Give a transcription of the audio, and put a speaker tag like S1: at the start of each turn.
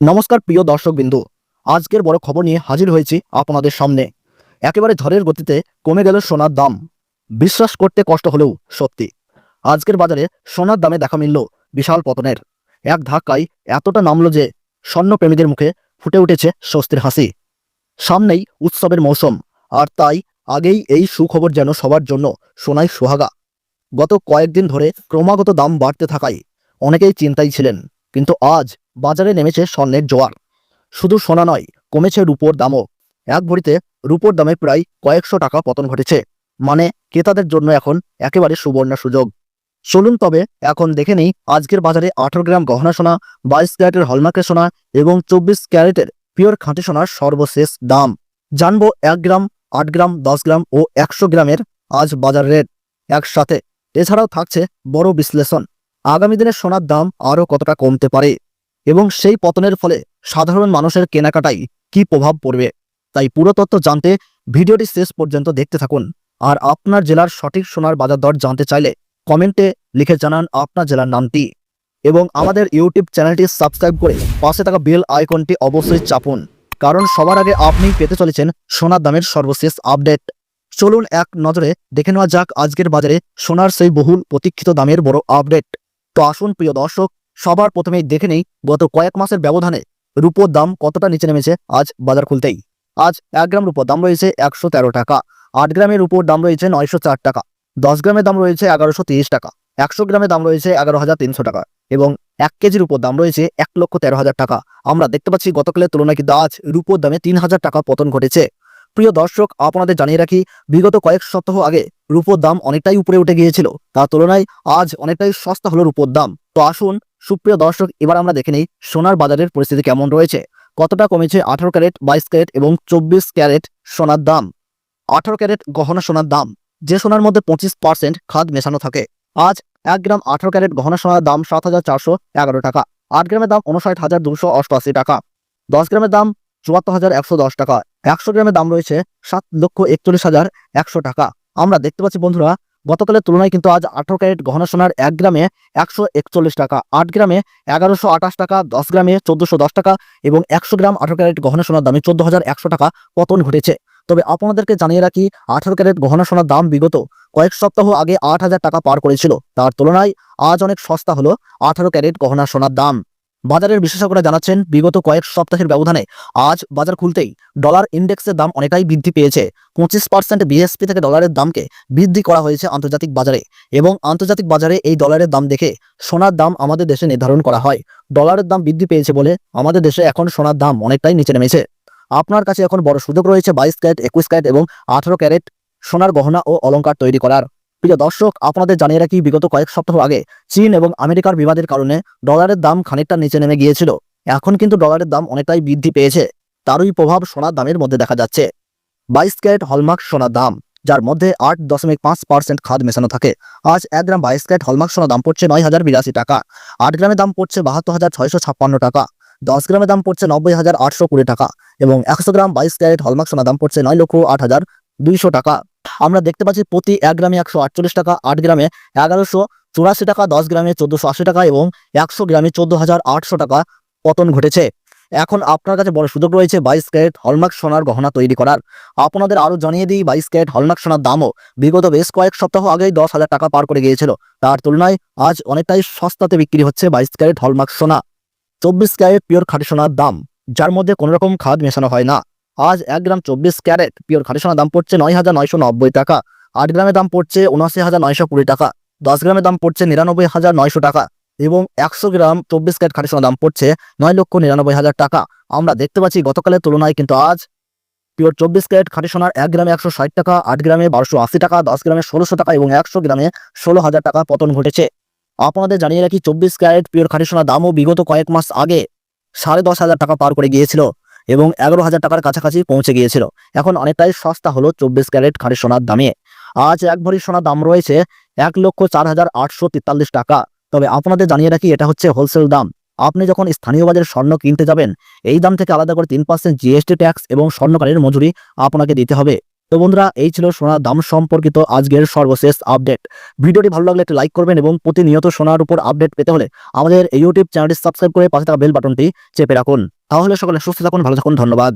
S1: নমস্কার প্রিয় দর্শকবিন্দু, আজকের বড় খবর নিয়ে হাজির হয়েছি আপনাদের সামনে। একেবারে ঝড়ের গতিতে কমে গেল সোনার দাম। বিশ্বাস করতে কষ্ট হলেও সত্যি। আজকের বাজারে সোনার দামে দেখা মিলল বিশাল পতনের। এক ধাক্কায় এতটা নামল যে স্বর্ণপ্রেমীদের মুখে ফুটে উঠেছে স্বস্তির হাসি। সামনেই উৎসবের মৌসুম, আর তাই আগেই এই সুখবর যেন সবার জন্য সোনায় সোহাগা। গত কয়েকদিন ধরে ক্রমাগত দাম বাড়তে থাকায় অনেকেই চিন্তায় ছিলেন, কিন্তু আজ বাজারে নেমেছে স্বর্ণের জোয়ার। শুধু সোনা নয়, কমেছে রূপোর দামও। এক ভরিতে রূপোর দামে প্রায় কয়েকশো টাকা পতন ঘটেছে। মানে ক্রেতাদের জন্য এখন একেবারে সুবর্ণ সুযোগ। চলুন তবে এখন দেখে নেই আজকের বাজারে আঠারো গ্রাম গহনা সোনা, বাইশ ক্যারেটের হলমার্কের সোনা এবং চব্বিশ ক্যারেটের পিওর খাঁটি সোনার সর্বশেষ দাম। জানব এক গ্রাম, আট গ্রাম, দশ গ্রাম ও একশো গ্রামের আজ বাজার রেট। একসাথে। এছাড়াও থাকছে বড় বিশ্লেষণ। আগামী দিনে সোনার দাম আরও কতটা কমতে পারে? এবং সেই পতনের ফলে সাধারণ মানুষের কেনাকাটায় কি প্রভাব পড়বে? তাই পুরো তথ্য জানতে ভিডিওটি শেষ পর্যন্ত দেখতে থাকুন। আর আপনার জেলার সঠিক সোনার বাজার দর জানতে চাইলে কমেন্টে লিখে জানান আপনার জেলার নামটি। এবং আমাদের ইউটিউব চ্যানেলটি সাবস্ক্রাইব করে পাশে থাকা বেল আইকনটি অবশ্যই চাপুন, কারণ সবার আগে আপনি পেতে চলেছেন সোনার দামের সর্বশেষ আপডেট। চলুন এক নজরে দেখে নেওয়া যাক আজকের বাজারে সোনার সেই বহুল প্রতীক্ষিত দামের বড় আপডেট। তো আসুন প্রিয় দর্শক সবার প্রথমেই দেখে নেই গত কয়েক মাসের ব্যবধানে রূপোর দাম কতটা নিচে নেমেছে আজ বাজার খুলতেই। আজ এক গ্রাম রূপোর দাম রয়েছে একশো তেরো টাকা, আট গ্রামের রূপোর দাম রয়েছে নয়শো চার টাকা, দশ গ্রামের দাম রয়েছে এগারোশো টাকা, একশো গ্রামের দাম রয়েছে এগারো হাজার তিনশো টাকা এবং এক কেজির উপর দাম রয়েছে এক লক্ষ তেরো হাজার টাকা। আমরা দেখতে পাচ্ছি গতকালের তুলনায় কিন্তু আজ রূপোর দামে তিন হাজার টাকা পতন ঘটেছে। প্রিয় দর্শক, আপনাদের জানিয়ে রাখি, বিগত কয়েক সপ্তাহ আগে রূপোর দাম অনেকটাই উপরে উঠে গিয়েছিল। তার তুলনায় আজ অনেকটাই সস্তা হলো রূপোর দাম। তো আসুন সুপ্রিয় দর্শক, এবার আমরা দেখে নেই সোনার বাজারের পরিস্থিতি কেমন রয়েছে। কতটা কমেছে আঠারো ক্যারেট, বাইশ ক্যারেট এবং চব্বিশ ক্যারেট সোনার দাম? আঠারো ক্যারেট গহনা সোনার দাম, যে সোনার মধ্যে পঁচিশ পার্সেন্ট খাদ মেশানো থাকে। আজ এক গ্রাম আঠারো ক্যারেট গহনা সোনার দাম সাত হাজার চারশো এগারো টাকা। আট গ্রামের দাম উনষাট হাজার দুশো অষ্টআশি টাকা। দশ গ্রামের দাম চুয়াত্তর হাজার একশো দশ টাকা। একশো গ্রামের দাম রয়েছে সাত লক্ষ একচল্লিশ হাজার একশো টাকা। আমরা দেখতে পাচ্ছি বন্ধুরা গতকালের তুলনায় কিন্তু আজ আঠারো ক্যারেট গহনা সোনার এক গ্রামে একশো একচল্লিশ টাকা, আট গ্রামে এগারোশো আঠাশ টাকা, দশ গ্রামে চোদ্দশো দশ টাকা এবং একশো গ্রাম আঠারো ক্যারেট গহনা সোনার দামে চোদ্দ হাজার একশো টাকা পতন ঘটেছে। তবে আপনাদেরকে জানিয়ে রাখি, আঠারো ক্যারেট গহনা সোনার দাম বিগত কয়েক সপ্তাহ আগে আট হাজার টাকা পার করেছিল। তার তুলনায় আজ অনেক সস্তা হলো আঠারো ক্যারেট গহনা সোনার দাম। বাজারের বিশেষজ্ঞরা জানাচ্ছেন, বিগত কয়েক সপ্তাহের ব্যবধানে আজ বাজার খুলতেই ডলার ইন্ডেক্সের দাম অনেকটাই বৃদ্ধি পেয়েছে। পঁচিশ পার্সেন্ট বিএসপি থেকে ডলারের দামকে বৃদ্ধি করা হয়েছে আন্তর্জাতিক বাজারে এবং আন্তর্জাতিক বাজারে এই ডলারের দাম দেখে সোনার দাম আমাদের দেশে নির্ধারণ করা হয়। ডলারের দাম বৃদ্ধি পেয়েছে বলে আমাদের দেশে এখন সোনার দাম অনেকটাই নিচে নেমেছে। আপনার কাছে এখন বড় সুযোগ রয়েছে বাইশ ক্যারেট, একুশ ক্যারেট এবং আঠারো ক্যারেট সোনার গহনা ও অলংকার তৈরি করার। প্রিয় দর্শক, আপনাদের জানিয়ে রাখি, বিগত কয়েক সপ্তাহ আগে চীন এবং আমেরিকার বিবাদের কারণে ডলারের দাম খানিকটা নিচে নেমে গিয়েছিল। এখন কিন্তু ডলারের দাম অনেকটাই বৃদ্ধি পেয়েছে। তারই প্রভাব সোনার দামের মধ্যে দেখা যাচ্ছে। বাইশ ক্যারেট হলমার্ক সোনার দাম, যার মধ্যে আট দশমিক পাঁচ পার্সেন্ট খাদ মেশানো থাকে। আজ এক গ্রাম বাইশ ক্যারেট হলমার্ক সোনার দাম পড়ছে নয় হাজার বিরাশি টাকা। আট গ্রামের দাম পড়ছে বাহাত্তর হাজার ছয়শো ছাপ্পান্ন টাকা। দশ গ্রামের দাম পড়ছে নব্বই হাজার আটশো কুড়ি টাকা এবং একশো গ্রাম বাইশ ক্যারেট হলমার্ক সোনার দাম পড়ছে নয় লক্ষ আট হাজার দুইশো টাকা। আমরা দেখতে পাচ্ছি প্রতি এক গ্রামে একশো আটচল্লিশ টাকা, আট গ্রামে এগারোশো চুরাশি টাকা, দশ গ্রামে চোদ্দশো আশি টাকা এবং একশো গ্রামে চোদ্দ হাজার আটশো টাকা পতন ঘটেছে। এখন আপনার কাছে বড় সুযোগ রয়েছে বাইশ ক্যারেট হলমার্ক সোনার গহনা তৈরি করার। আপনাদের আরও জানিয়ে দিই, বাইশ ক্যারেট হলমার্ক সোনার দামও বিগত বেশ কয়েক সপ্তাহ আগেই দশ হাজার টাকা পার করে গিয়েছিল। তার তুলনায় আজ অনেকটাই সস্তাতে বিক্রি হচ্ছে বাইশ ক্যারেট হলমার্ক সোনা। চব্বিশ ক্যারেট পিওর খাঁটি সোনার দাম, যার মধ্যে কোনো রকম খাদ মেশানো হয় না। আজ এক গ্রাম চব্বিশ ক্যারেট। পিওর খাঁটি সোনার দাম পড়ছে নয় হাজার নয়শো নব্বই টাকা। আট গ্রামের দাম পড়ছে উনআশি হাজার নয়শো কুড়ি টাকা। দশ গ্রামের দাম পড়ছে নিরানব্বই হাজার নয়শো টাকা এবং একশো গ্রাম চব্বিশ ক্যারেট খাঁটি সোনার দাম পড়ছে নয় লক্ষ নিরানব্বই হাজার টাকা। আমরা দেখতে পাচ্ছি গতকালের তুলনায় কিন্তু আজ পিওর চব্বিশ ক্যারেট খাঁটি সোনার এক গ্রামে একশো ষাট টাকা, আট গ্রামে বারোশো আশি টাকা, দশ গ্রামে ষোলোশো টাকা এবং একশো গ্রামে ষোলো হাজার টাকা পতন ঘটেছে। আপনাদের জানিয়ে রাখি চব্বিশ ক্যারেট পিওর খাঁটি সোনার দামও বিগত কয়েক মাস আগে সাড়ে দশ হাজার টাকা পার করে গিয়েছিল। এবং এগারো হাজার টাকার কাছাকাছি পৌঁছে গিয়েছিল। এখন অনেকটাই সস্তা হলো চব্বিশ ক্যারেট খাঁটি সোনার দামে। আজ এক ভরি সোনার দাম রয়েছে এক লক্ষ চার হাজার আটশো তেতাল্লিশ টাকা। তবে আপনাদের জানিয়ে রাখি, এটা হচ্ছে হোলসেল দাম। আপনি যখন স্থানীয় বাজারে স্বর্ণ কিনতে যাবেন, এই দাম থেকে আলাদা করে তিন পার্সেন্ট জিএসটি ট্যাক্স এবং স্বর্ণকারের মজুরি আপনাকে দিতে হবে। তো বন্ধুরা, এই ছিল সোনার দাম সম্পর্কিত আজকের সর্বশেষ আপডেট। ভিডিওটি ভালো লাগলে একটি লাইক করবেন এবং প্রতিনিয়ত সোনার উপর আপডেট পেতে হলে আমাদের ইউটিউব চ্যানেলটি সাবস্ক্রাইব করে পাশে থাকা বেল বাটনটি চেপে রাখুন। তাহলে সকলে সুস্থ থাকুন, ভালো থাকুন, ধন্যবাদ।